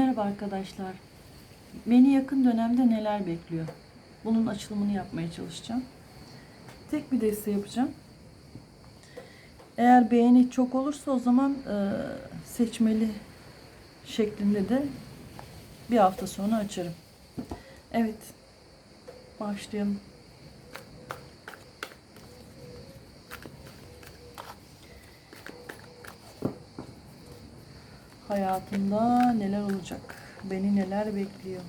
Merhaba arkadaşlar. Beni yakın dönemde neler bekliyor? Bunun açılımını yapmaya çalışacağım. Tek bir deste yapacağım. Eğer beğeni çok olursa o zaman e, seçmeli şeklinde de bir hafta sonra açarım. Evet. Başlayalım. Hayatımda neler olacak? Beni neler bekliyor?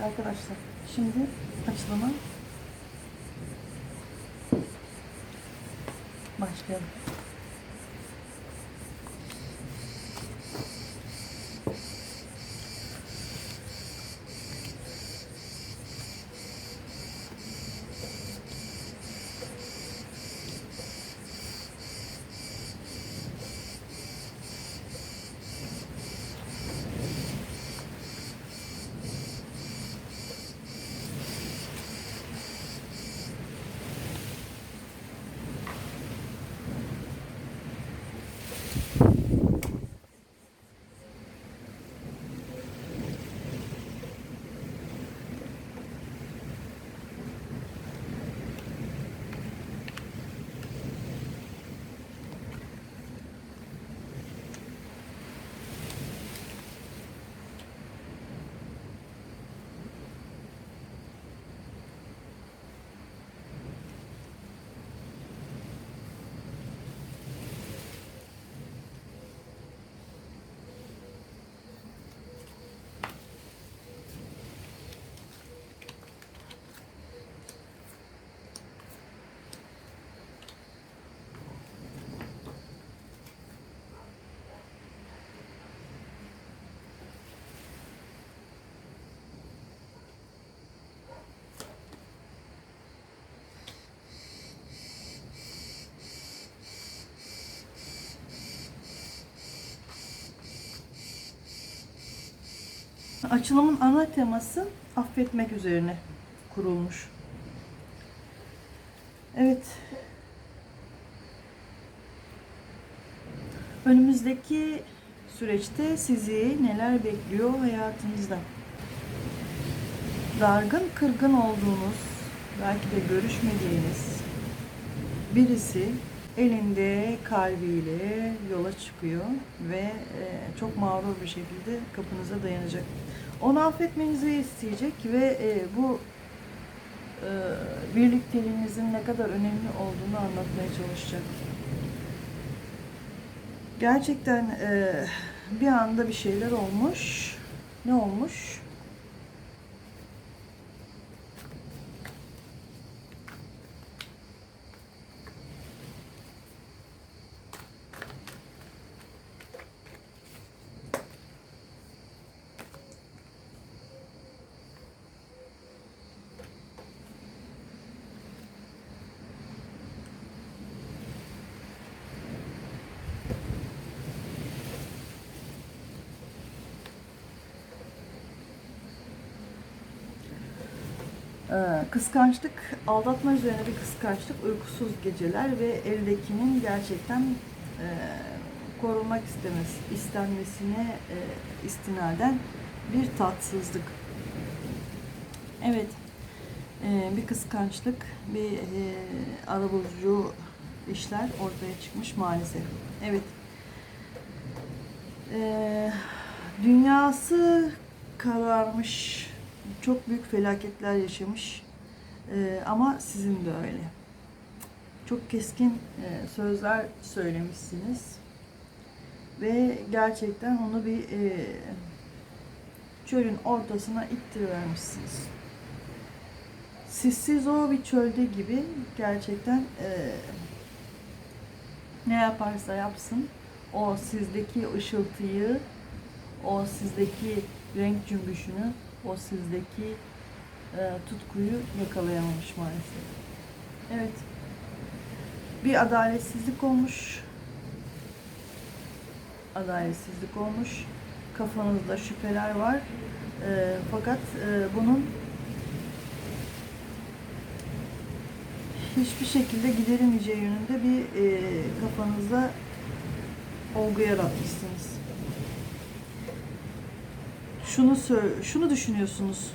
Evet arkadaşlar. Şimdi açılıma başlayalım. Açılımın ana teması affetmek üzerine kurulmuş. Evet. Önümüzdeki süreçte sizi neler bekliyor hayatınızda? Dargın, kırgın olduğunuz, belki de görüşmediğiniz birisi elinde kalbiyle yola çıkıyor ve e, çok mağrur bir şekilde kapınıza dayanacak. Onu affetmenizi isteyecek ve e, bu e, birlikteliğinizin ne kadar önemli olduğunu anlatmaya çalışacak. Gerçekten e, bir anda bir şeyler olmuş. Ne olmuş? Kıskançlık, aldatma üzerine bir kıskançlık, uykusuz geceler ve eldekinin gerçekten e, korunmak istemesi, istenmesine e, istinaden bir tatsızlık. Evet, e, bir kıskançlık, bir e, arabulucu işler ortaya çıkmış maalesef. Evet. E, dünyası kararmış, çok büyük felaketler yaşamış. Ee, ama sizin de öyle. Çok keskin e, sözler söylemişsiniz. Ve gerçekten onu bir e, çölün ortasına ittirivermişsiniz. Sizsiz o bir çölde gibi gerçekten e, ne yaparsa yapsın o sizdeki ışıltıyı, o sizdeki renk cümbüşünü o sizdeki e, tutkuyu yakalayamamış maalesef. Evet. Bir adaletsizlik olmuş. Adaletsizlik olmuş. Kafanızda şüpheler var. E, fakat e, bunun hiçbir şekilde giderilmeyeceği yönünde bir e, kafanızda olgu yaratmışsınız şunu şunu düşünüyorsunuz.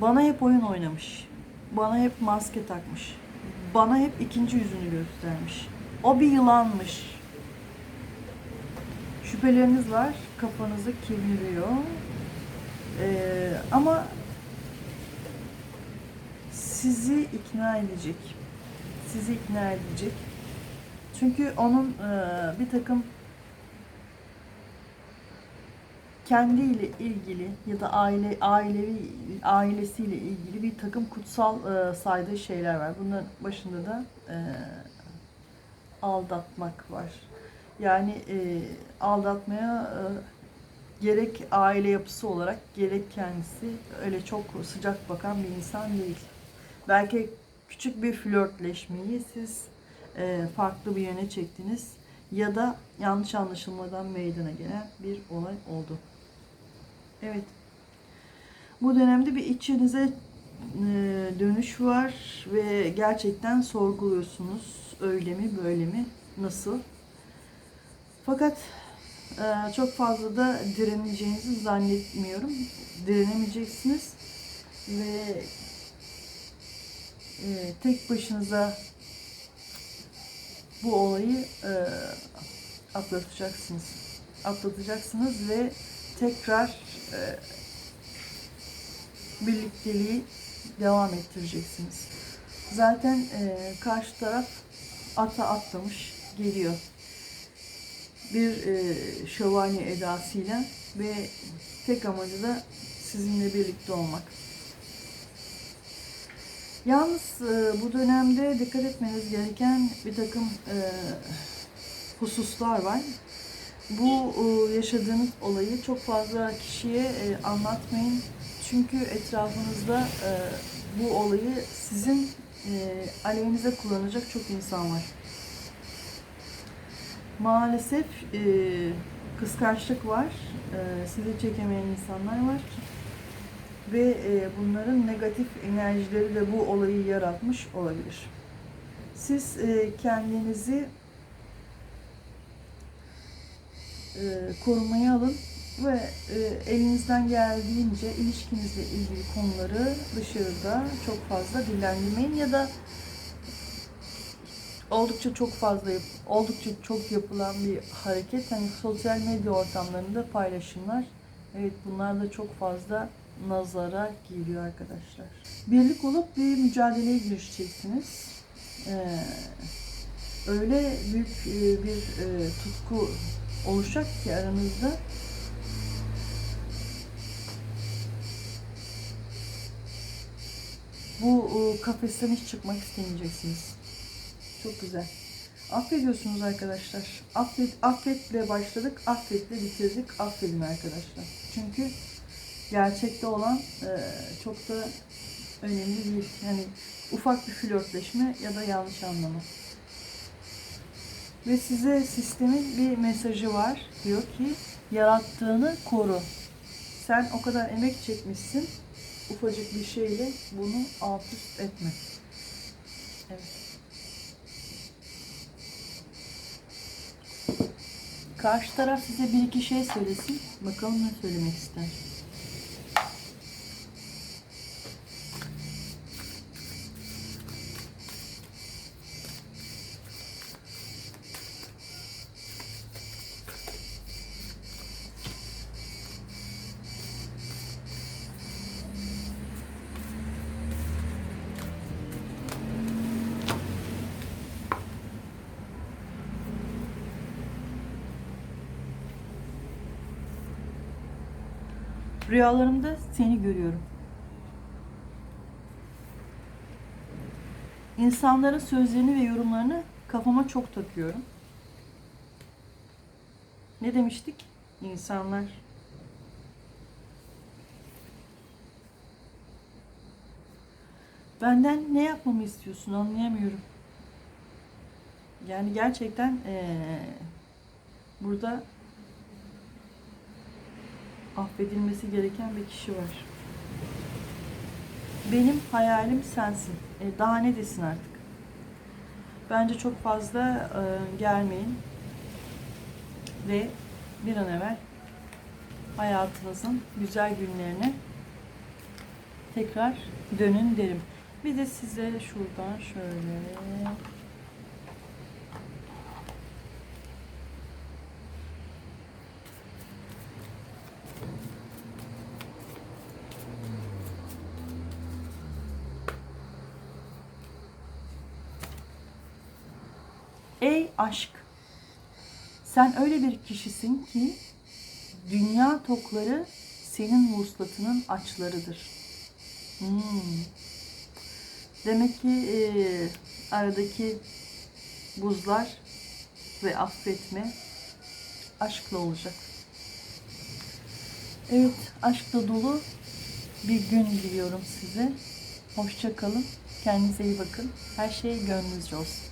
Bana hep oyun oynamış. Bana hep maske takmış. Bana hep ikinci yüzünü göstermiş. O bir yılanmış. Şüpheleriniz var. Kafanızı kemiriyor. Ee, ama sizi ikna edecek. Sizi ikna edecek. Çünkü onun e, bir takım kendiyle ilgili ya da aile ailevi ailesiyle ilgili bir takım kutsal e, saydığı şeyler var. Bunların başında da e, aldatmak var. Yani e, aldatmaya e, gerek aile yapısı olarak gerek kendisi öyle çok sıcak bakan bir insan değil. Belki küçük bir flörtleşmeyi siz e, farklı bir yöne çektiniz ya da yanlış anlaşılmadan meydana gelen bir olay oldu. Evet. Bu dönemde bir içinize e, dönüş var ve gerçekten sorguluyorsunuz. Öyle mi, böyle mi, nasıl? Fakat e, çok fazla da direneceğinizi zannetmiyorum. Direnemeyeceksiniz ve e, tek başınıza bu olayı atlatacaksınız. Atlatacaksınız ve tekrar e, birlikteliği devam ettireceksiniz. Zaten e, karşı taraf ata atlamış geliyor. Bir e, şövalye edasıyla ve tek amacı da sizinle birlikte olmak. Yalnız e, bu dönemde dikkat etmeniz gereken bir takım e, hususlar var bu e, yaşadığınız olayı çok fazla kişiye e, anlatmayın. Çünkü etrafınızda e, bu olayı sizin aleyhinize kullanacak çok insan var. Maalesef kıskançlık var, sizi çekemeyen insanlar var ve bunların negatif enerjileri de bu olayı yaratmış olabilir. Siz kendinizi e, korumaya alın ve e, elinizden geldiğince ilişkinizle ilgili konuları dışarıda çok fazla dillendirmeyin ya da oldukça çok fazla oldukça çok yapılan bir hareket hani sosyal medya ortamlarında paylaşımlar evet bunlar da çok fazla nazara geliyor arkadaşlar. Birlik olup bir mücadeleye girişeceksiniz. Ee, öyle büyük e, bir e, tutku oluşacak ki aranızda bu e, kafesten hiç çıkmak istemeyeceksiniz. Çok güzel. Affediyorsunuz arkadaşlar. Affet, affetle başladık, affetle bitirdik. Affedin arkadaşlar. Çünkü gerçekte olan e, çok da önemli değil. Yani ufak bir flörtleşme ya da yanlış anlama. Ve size sistemin bir mesajı var. Diyor ki yarattığını koru. Sen o kadar emek çekmişsin. Ufacık bir şeyle bunu alt üst etme. Evet. Karşı taraf size bir iki şey söylesin. Bakalım ne söylemek ister. Rüyalarımda seni görüyorum. İnsanların sözlerini ve yorumlarını kafama çok takıyorum. Ne demiştik? İnsanlar Benden ne yapmamı istiyorsun anlayamıyorum. Yani gerçekten eee, burada affedilmesi gereken bir kişi var. Benim hayalim sensin. E, daha ne desin artık? Bence çok fazla e, gelmeyin ve bir an evvel hayatınızın güzel günlerine tekrar dönün derim. Bir de size şuradan şöyle aşk! Sen öyle bir kişisin ki dünya tokları senin vuslatının açlarıdır. Hmm. Demek ki e, aradaki buzlar ve affetme aşkla olacak. Evet, aşkla dolu bir gün diliyorum size. Hoşça kalın. Kendinize iyi bakın. Her şey gönlünüzce olsun.